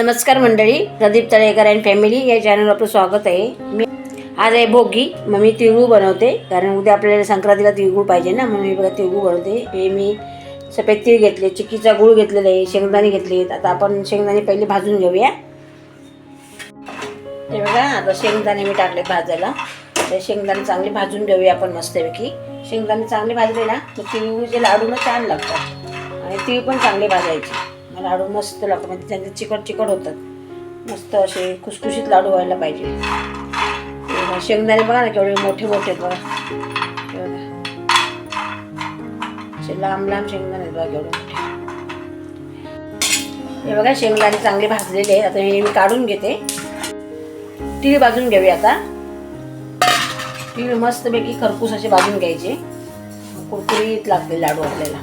नमस्कार मंडळी Pradeep Talekar and family या चॅनलवर आपलं स्वागत आहे. मी आज आहे भोगी मग मी तिळगूळ बनवते कारण उद्या आपल्याला संक्रांतीला तिळगूळ पाहिजे ना म्हणून मी बघा तिळगूळ बनवते. हे मी सफेद तीळ घेतले चिक्कीचा गूळ घेतलेला आहे शेंगदाणे घेतले आता आपण शेंगदाणे पहिले भाजून घेऊया. हे बघा आता शेंगदाणे मी टाकले भाजायला. ते शेंगदाणे चांगले भाजून घेऊया आपण मस्तपैकी. शेंगदाणे चांगले भाजले ना तर तिळगूळचे लाडूनं छान लागतात. आणि तीळ पण चांगले भाजायचे. लाडू मस्त लागतो. म्हणजे त्यांचे चिकट चिकट होतात. मस्त असे खुसखुशीत लाडू व्हायला पाहिजे. शेंगदाणे बघा ना केवढे मोठे मोठे आहेत बघा. असे लांब लांब शेंगदाणे आहेत बघा केवढे मोठे. हे बघा शेंगदाणे चांगले भाजलेले आहेत. आता हे मी काढून घेते. तिळ भाजून घेऊया आता. तीळ मस्तपैकी खरपूस असे भाजून घ्यायचे. कुरकुरीत लागते लाडू आपल्याला.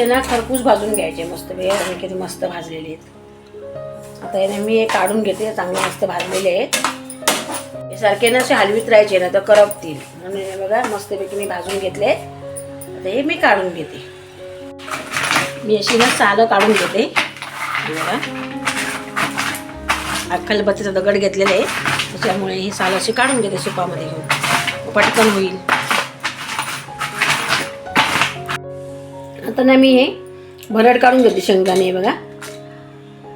असे ना खरपूस भाजून घ्यायचे मस्त आणि किती मस्त भाजलेले आहेत. आता याने मी हे काढून घेते चांगले मस्त भाजलेले आहेत. हे सारखे ना असे हलवीत राहायचे ना तर करपतील. म्हणून हे बघा मस्तपैकी मी भाजून घेतले. आता हे मी काढून घेते. मी अशी ना सालं काढून घेते. बघा. अख्खलबत्तीचा दगड घेतलेला आहे. त्याच्यामुळे ही साल अशी काढून घेते सुपामध्ये घेऊन. पटकन होईल. आता ना मी हे भरड काढून घेते शेंगदाणे हे बघा.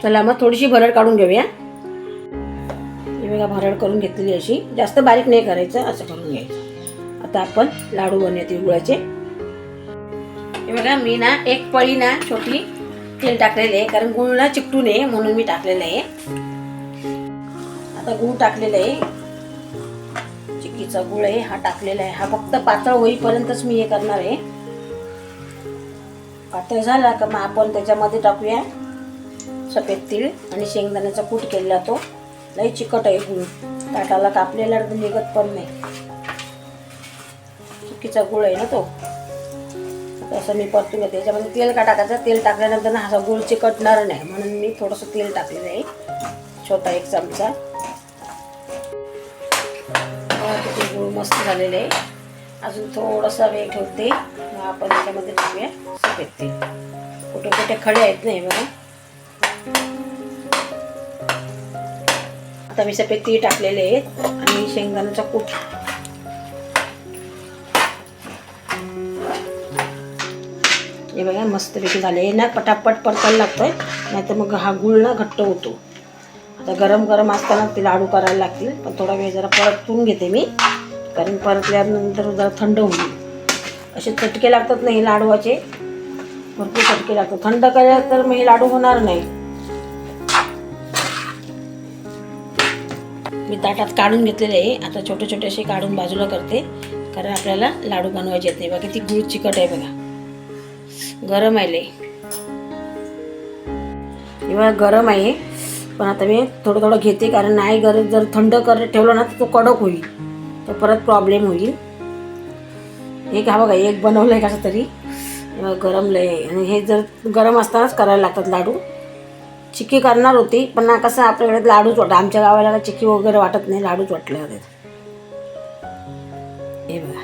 चला मग थोडीशी भरड काढून घेऊया. हे बघा भरड करून घेतलेली अशी. जास्त बारीक नाही करायचं असं करून घ्यायचं. आता आपण लाडू बनवूया गुळाचे. हे बघा मी ना एक पळी ना छोटी तेल टाकलेले आहे कारण गुळ ना चिकटू नये म्हणून मी टाकलेलं आहे. आता गूळ टाकलेलं आहे. चिक्कीचा गुळ आहे हा टाकलेला आहे. हा फक्त पातळ होईपर्यंतच मी हे करणार आहे. पातळ झाला का मग आपण त्याच्यामध्ये टाकूया. सफेद तीळ आणि शेंगदाण्याचा कूट केलेला तो. लई चिकट आहे गुळ. ताटाला कापलेला निघत पण नाही. चुकीचा गुळ आहे ना तो. तसं मी परतून घेते. त्याच्यामध्ये तेल का टाकायचं? तेल टाकल्यानंतर ना हा गुळ चिकटणार नाही. म्हणून मी थोडंसं तेल टाकलेलं आहे. छोटा एक चमचा. गुळ मस्त झालेले आहे. अजून थोडासा वेळ ठेवते. आपण याच्यामध्ये टाकूया सफेद तेल कुठे कुठे खडे आहेत नाही बघा. आता मी सफेद तीळ टाकलेले आहेत आणि शेंगदाण्याचा कूट. हे बघा मस्तपैकी झाले. हे ना पटापट परतायला लागतंय. नाही तर मग हा गुळ ना घट्ट होतो. आता गरम गरम असताना ते लाडू करायला लागतील. पण थोडा वेळ जरा परतून घेते मी. कारण परतल्यानंतर जरा थंड होईल असे चटके लागतात नाही लाडवाचे भरपूर चटके लागतात. थंड केल्या तर मग हे लाडू होणार नाही. मी ताटात काढून घेतलेले आहे. आता छोटे छोटे असे काढून बाजूला करते. कारण आपल्याला लाडू बनवायचे आहेत. बघा किती गुळ चिकट आहे बघा. गरम आहे लय. एवढा गरम आहे. पण आता मी थोडं थोडं घेते. कारण नाही गरज. जर थंड कर ठेवलं ना तर तो कडक होईल. तर परत प्रॉब्लेम होईल. एक हा बघा एक बनवलं आहे कसं तरी. गरमलं गरम आहे आणि हे जर गरम असतानाच करायला लागतात लाडू. चिक्की करणार होती पण ना कसं आपल्याकडे लाडूच वाटतं आमच्या गावाला चिक्की वगैरे वाटत नाही लाडूच वाटले होते. हे बघा.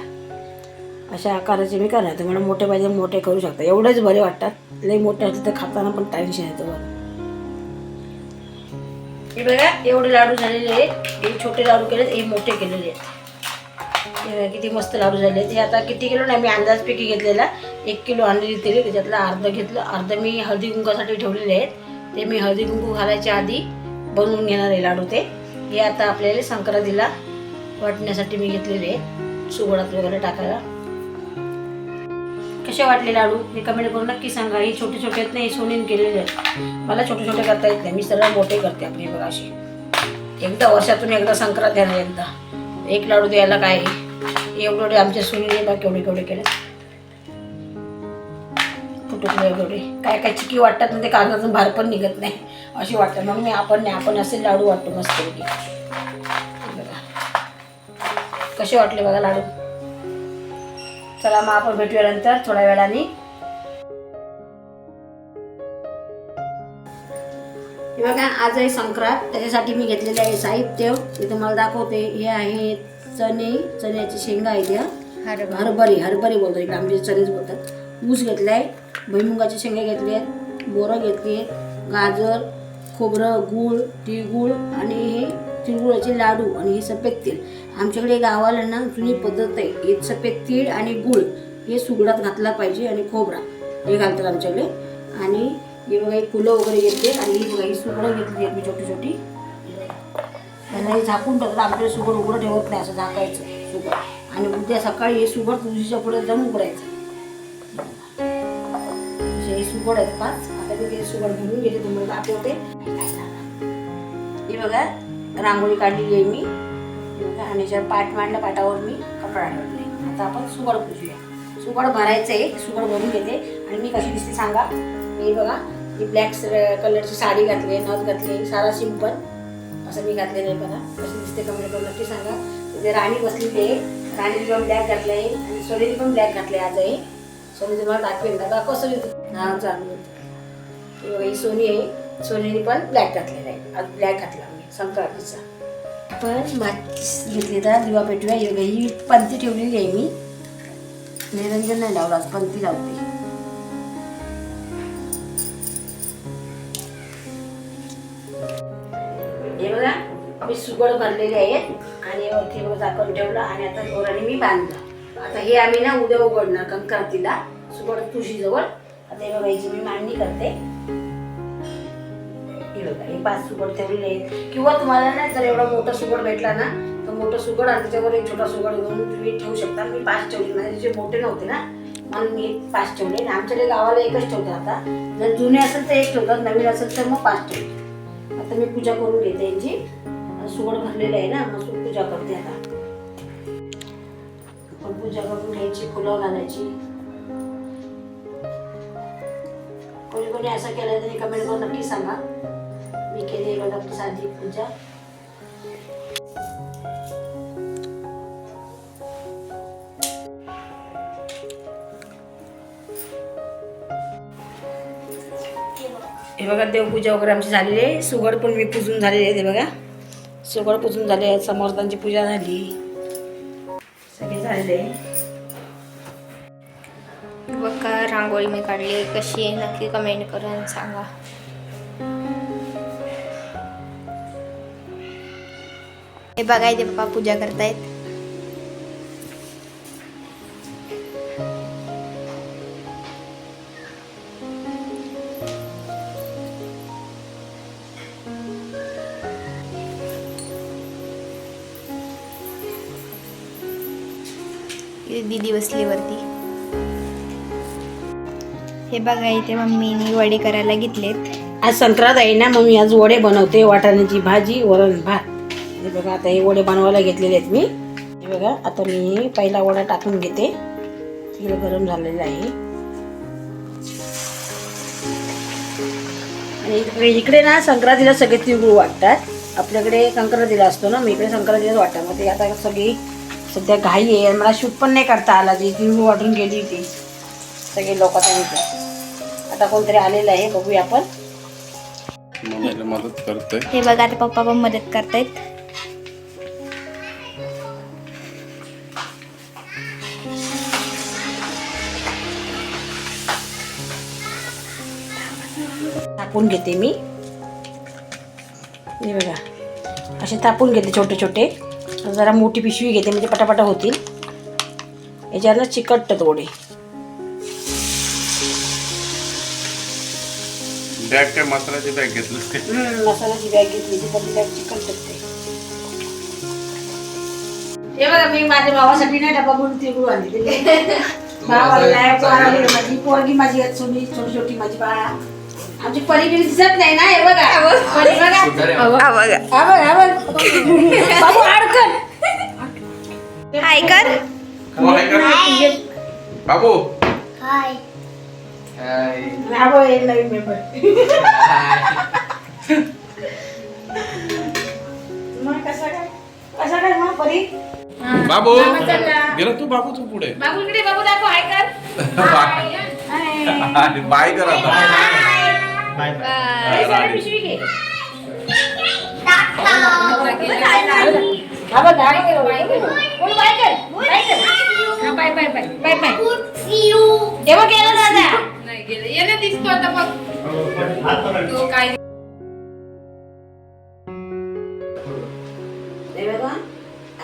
अशा आकाराचे मी करणार तुम्हाला मोठे पाहिजे मोठे करू शकता. एवढेच बरे वाटतात. लई मोठे असले तर खाताना पण टेन्शन येतं बघा. हे बघा एवढे लाडू झालेले आहेत. हे छोटे लाडू केले हे मोठे केलेले आहेत. किती मस्त लाडू झाले. ते आता किती किलो नाही मी अंदाजपैकी घेतलेला. एक किलो आणलेली तेल त्याच्यातलं अर्ध घेतलं. अर्ध मी हळदी कुंकासाठी ठेवलेले आहेत. ते मी हळदी कुंकू घालायच्या आधी बनवून घेणार आहे लाडू ते. हे आता आपल्याला संक्रांतीला वाटण्यासाठी मी घेतलेले आहेत. सुगडात वगैरे टाकायला. कसे वाटले लाडू? हे कमेंट करून नक्की सांगा. हे छोटे छोटे आहेत ना हे सोनीन केलेले आहेत. मला छोटे छोटे करता येत नाही. मी सर्व मोठे करते आपले बघा अशी. एकदा वर्षातून एकदा संक्रांत येणार एकदा. एक लाडू द्यायला काय आहे? एवढे आमच्या सुनीने ना केवढे केवढे केले? फुटुकले एवढे. काय काय चिकी वाटतात ना ते कागदातून बाहेर पण निघत नाही. अशी वाटतात. मग मी आपण नाही आपण असे लाडू वाटतो मस्त बघा. कसे वाटले बघा लाडू? चला मग आपण भेटूया नंतर थोड्या वेळाने. बघा आज आहे संक्रांत. त्याच्यासाठी मी घेतलेले आहे साहित्य. मी तुम्हाला दाखवते. हे आहेत चणे चण्याची शेंगा आहेत या. हरभरी. हरभरी बोलतात इकडे आमचे चणेच बोलतात. ऊस घेतलाय भुईमुगाचे शेंगे घेतले आहेत बोरं घेतली गाजर खोबरं गूळ तिळगुळ आणि हे तिळगुळाचे लाडू आणि हे सफेद तेल आमच्याकडे गावाला ना जुनी पद्धत आहे. हे सफेद तीळ आणि गूळ हे सुगडात घातला पाहिजे आणि खोबरा हे घालतात आमच्याकडे. आणि हे बघा हे फुलं वगैरे घेतले आणि ही बघा ही सुगडं घेतली आहेत मी छोटी छोटी त्यांना हे झाकून टाकलं आपल्याला सुगड उघडं ठेवत नाही असं झाकायचं सुगड आणि उद्या सकाळी हे सुगड तुळशीच्या पुढे जाऊन उघडायचं. हे सुगड आहेत पाच. आता मी ते सुगड भरून घेते तुम्ही दाखवते हे बघा रांगोळी काढलेली आहे मी. आणि याच्यावर पाठ मांडला पाटावर मी कपडा ठेवले आता आपण सुगड पुजूया. सुगड भरायचं आहे सुगड भरून घेते. आणि मी कशी दिसते सांगा? मी बघा ही ब्लॅक कलरची साडी घातली आहे नथ घातली सारा सिंपल असं मी घातलेलं आहे बघा. कशी दिसते कमेंट म्हणजे करून नक्की सांगा. म्हणजे राणी बसलेली आहे. राणीने पण ब्लॅक घातलं आहे आणि सोनेने पण ब्लॅक घातले आज आहे. सोनी तुम्हाला दाखवेल का दाखव कसं हा चालू ही सोनी आहे. सोनीने पण ब्लॅक घातलेला आहे. आज ब्लॅक घातला मी संक्रांतीचा. पण माचीस घेतली तर दिवा पेटूया. हे ही पंथी ठेवलेली आहे मी. निरंजन नाही लावला आज पंथी लावते. सुगड भरलेले आहेत. आणि ते बघा झाकण ठेवलं आणि आता दोराने मी बांधलं. आता हे आम्ही ना उद्या उघडणार कंक्रांतीला सुगड तुळशीजवळ. आता हे बघायची मी मांडणी करते. हे बघा हे पाच सुगड ठेवलेले आहेत. किंवा तुम्हाला ना जर एवढा मोठा सुगड भेटला ना तर मोठा सुगड आणि त्याच्यावर एक छोटा सुगड घेऊन तुम्ही ठेवू शकता. मी पाच ठेवले म्हणजे जे मोठे नव्हते ना म्हणून मी पाच ठेवले. आणि आमच्याकडे गावाला एकच ठेवतात आता. जर जुने असेल तर एक ठेवतात नवीन असेल तर मग पाच ठेवते आता मी पूजा करून घेते यांची. सुगड भरलेलं आहे ना मग पूजा करते आता. आपण पूजा करून घ्यायची फुलं घालायची. कोणी कोणी असं केलं तरी कमेंट करून नक्की सांगा. मी केली बघा साधी पूजा. हे बघा देवपूजा वगैरे आमची झालेली आहे. सुगड पण मी पूजून झालेली आहे ते बघा. सगळं पुजून झाले समर्थांची पूजा झाली. सगळे झाले. बघा रांगोळी मी काढली. कशी आहे नक्की कमेंट करून सांगा. हे बघा इथे पप्पा पूजा करतायत. दिदी बसली वरती हे बघा इथे मम्मीनी वडे करायला घेतलेत. आज संक्रांत आहे ना मग मी आज वडे बनवते वाटाण्याची भाजी वरण भात. हे बघा आता हे वडे बनवायला घेतलेले आहेत मी. हे बघा आता मी पहिला वडा टाकून घेते. तिकडे गरम झालेलं आहे. आणि इकडे इकडे ना संक्रांतीला सगळे तिळगुळ वाटतात. आपल्याकडे संक्रांतीला असतो ना मी इकडे संक्रांतीलाच वाटतात. मग ते आता सगळी सध्या घाई आहे मला शूट पण नाही करता आला जी तिळगुळ वाटून गेली होती. सगळे लोक आता कोणतरी आलेलं आहे बघूया आपण. मदत करतोय. हे बघा आता पप्पा पण मदत करतायत. थापून घेते मी. हे बघा असे थापून घेते छोटे छोटे जरा मोठी पिशवी घेते म्हणजे पटापटा होतील. याच्यावर चिकटतात वडे बॅग काय मसाल्याची बॅग घेतलीस काय? मसाल्याची बॅग घेतली पण ते. हे बघा मी माझ्या भावासाठी नाही डबा बनवून तिळगुळ आणली भावाला माझी पोरगी माझी सोनी छोटी छोटी माझी बाळा. आमची परी बिरी दिसत नाही ना हे बघा. परी बघा. हा बघ, हा बघ. बाबू अडकन हाय कर. बाबू. बाबू हे नवीन मेंबर मग कसा काय? कसा काय मग परी? बाबू. गेला तू बाबू तू पुढे. बाबू इकडे बाबू दाखव हाय कर. हाय. बाय कर आता. बाय बाय बाय कर. हा, bye, bye, bye, bye, bye. हे बघ, गेला दादा. तो काय हे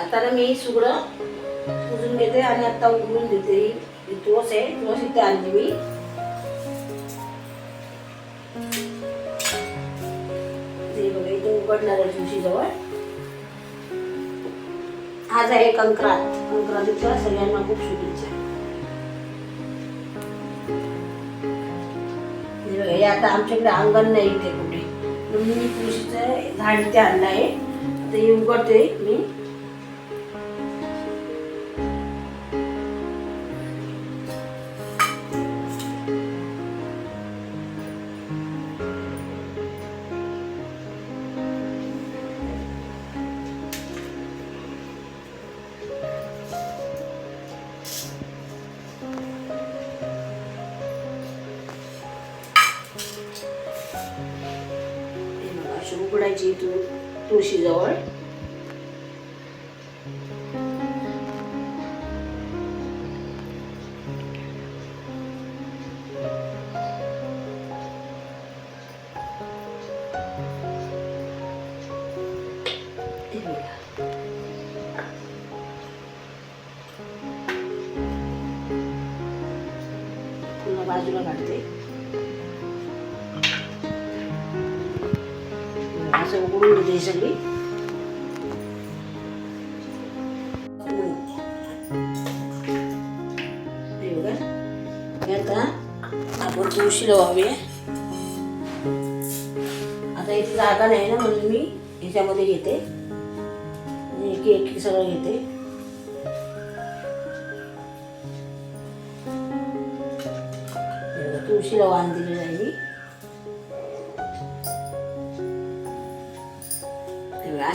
आता ना मी सुगडं उजून घेते आणि आता उघडून देते ही तुळस आहे तुळस इथे आणली मी बघा इथे आहे तुळशीजवळ आज आहे कंक्रांत कंक्रांतीच्या सगळ्यांना खूप शुभेच्छा. हे हे आता आमच्याकडे अंगण नाही इथे कुठे. म्हणून मी तुळशीचं झाड इथे आणलं आहे. आता हे उघडते मी. बघा, अशी उघडायची तू तुळशीजवळ हे बघा. पुन्हा बाजूला काढते असं उघडून घेते सगळी. हे बघा. आता आपण तुळशी लावावी आता इथे जागा नाही ना म्हणून मी ह्याच्यामध्ये घेते. एक एक सगळं घेते. हे बघा, तुळशीला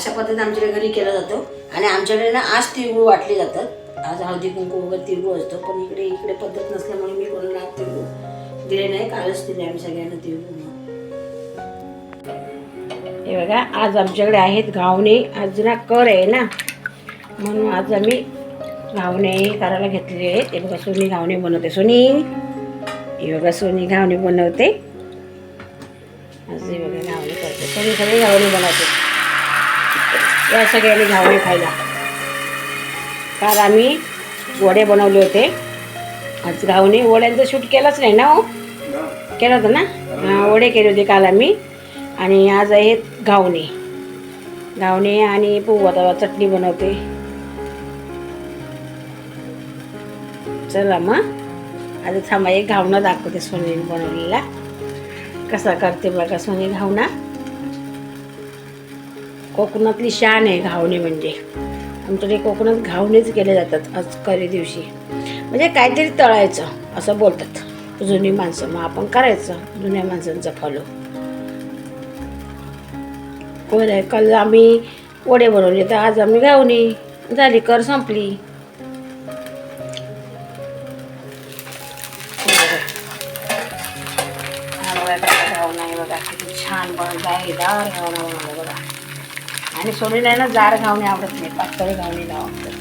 अशा पद्धतीने आमच्याकडे घरी केलं जातं. आणि आमच्याकडे ना आज तिळगुळ वाटले जातात. आज हळदी कुंकू वगैरे तिळगुळ असतो. पण इकडे इकडे पद्धत नसल्यामुळे मी कोणाला तिळगुळ दिले नाही. कालच दिले आम्ही सगळ्यांना तिळगुळ. हे बघा आज आमच्याकडे आहेत घावणे. आज ना कर आहे ना. म्हणून आज आम्ही घावणे करायला घेतलेले आहेत. हे बघा सोनी घावणे बनवते. सोनी हे बघा सोनी घावणे बनवते. आज हे बघा घावणे करते. सोनी सगळे घावणे बनवते. या सगळ्यांनी घावणे खायला. काल आम्ही वडे बनवले होते. आज घावणे वड्यांचं शूट केलंच नाही ना हो? केलं होतं ना? वडे केले होते काल आम्ही. आणि आज आहेत घावणे. घावणे आणि पोवा चटणी बनवते. चला मग. आता थांबा एक घावणं दाखवते सोनी बनवलेला. कसा करते बघा सोनी घावणा. कोकणातली शान आहे घावणे म्हणजे. आमच्याकडे कोकणात घावणेच केले जातात आज करी दिवशी. म्हणजे काहीतरी तळायचं असं बोलतात. जुनी माणसं मग आपण करायचं जुन्या माणसांचा फॉलो बरं काल आम्ही वडे बनवले तर आज आम्ही घावणी. झाली कर संपली. छान बघा कसा घावणा किती छान दार घावणा बनवला बघा आणि सोनीला आहे ना जाड घावणे आवडत नाही पातळ घावणे आवडतात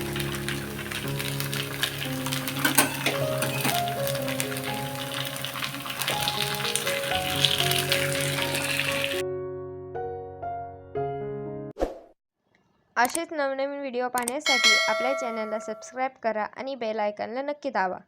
असेच नवनवीन व्हिडिओ पाहण्यासाठी आपल्या चॅनलला सबस्क्राईब करा आणि बेल आयकनला नक्की दाबा.